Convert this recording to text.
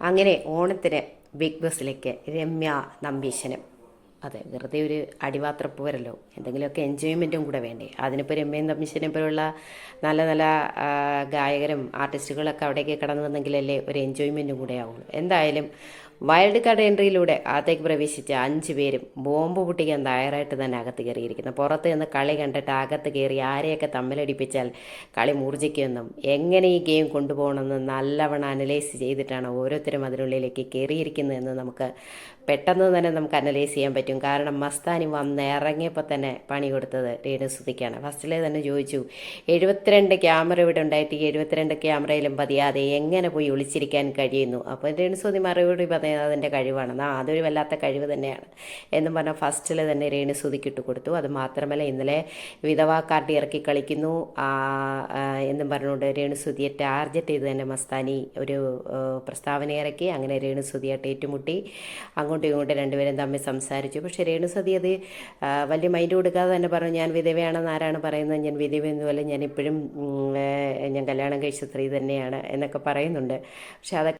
അങ്ങനെ ഓണത്തിന് ബിഗ് ബോസിലേക്ക് രമ്യ നമ്പീശനും. അതെ വെറുതെ ഒരു അടിവാത്രപ്പ് വരല്ലോ എന്തെങ്കിലുമൊക്കെ എൻജോയ്മെന്റും കൂടെ വേണ്ടേ. അതിനിപ്പോൾ രമ്യൻ നമ്പീശനെ പോലുള്ള നല്ല നല്ല ഗായകരും ആർട്ടിസ്റ്റുകളൊക്കെ അവിടേക്ക് കടന്നു വന്നെങ്കിലല്ലേ ഒരു എൻജോയ്മെന്റും കൂടെ ആവുള്ളൂ. എന്തായാലും വൈൽഡ് കാർഡ് എൻട്രിയിലൂടെ അകത്തേക്ക് പ്രവേശിച്ച അഞ്ച് പേരും ബോംബ് പൊട്ടിക്കാൻ തയ്യാറായിട്ട് തന്നെ അകത്ത് കയറിയിരിക്കുന്നു. പുറത്ത് നിന്ന് കളി കണ്ടിട്ട് അകത്ത് കയറി ആരെയൊക്കെ തമ്മിലടിപ്പിച്ചാൽ കളി മൂർജിക്കുമെന്നും എങ്ങനെ ഈ ഗെയിം കൊണ്ടുപോകണമെന്നും നല്ലവണ്ണം അനലൈസ് ചെയ്തിട്ടാണ് ഓരോരുത്തരും അതിനുള്ളിലേക്ക് കയറിയിരിക്കുന്നതെന്ന് നമുക്ക് പെട്ടെന്ന് തന്നെ നമുക്ക് അനലൈസ് ചെയ്യാൻ പറ്റും. കാരണം മസ്താനി വന്ന് ഇറങ്ങിയപ്പോൾ തന്നെ പണി കൊടുത്തത് രേണുസുതിക്കാണ് ഫസ്റ്റിലെ തന്നെ ചോദിച്ചു എഴുപത്തിരണ്ട് ക്യാമറ ഇവിടെ ഉണ്ടായിട്ട് ഈ എഴുപത്തിരണ്ട് ക്യാമറയിലും പതിയാതെ എങ്ങനെ പോയി ഒളിച്ചിരിക്കാൻ കഴിയുന്നു? അപ്പോൾ രേണുസുതി മറുപടി പറയുന്നത് അതിന്റെ കഴിവാണ്. ആ അതൊരു വല്ലാത്ത കഴിവ് തന്നെയാണ്. എന്നും പറഞ്ഞാൽ ഫസ്റ്റിൽ തന്നെ രേണു സുതിക്കിട്ട് കൊടുത്തു. അത് മാത്രമല്ല ഇന്നലെ വിധവാ കാർഡ് ഇറക്കി കളിക്കുന്നു. എന്നും പറഞ്ഞുകൊണ്ട് രേണുസുതിയെ ടാർഗറ്റ് ചെയ്ത് തന്നെ മസ്താനി ഒരു പ്രസ്താവന ഇറക്കി അങ്ങനെ രേണുസുതിയായിട്ട് ഏറ്റുമുട്ടി. അങ്ങോട്ടും ഇങ്ങോട്ടും രണ്ടുപേരും തമ്മിൽ സംസാരിച്ചു. പക്ഷേ രേണുസതി അത് വലിയ മൈൻഡ് കൊടുക്കാതെ തന്നെ പറഞ്ഞു ഞാൻ വിധവയാണെന്ന് ആരാണ് പറയുന്നത്? ഞാൻ വിധവയൊന്നുമല്ല. ഞാൻ ഇപ്പോഴും ഞാൻ കല്യാണം കഴിച്ച സ്ത്രീ തന്നെയാണ് എന്നൊക്കെ പറയുന്നുണ്ട്. പക്ഷെ അതൊക്കെ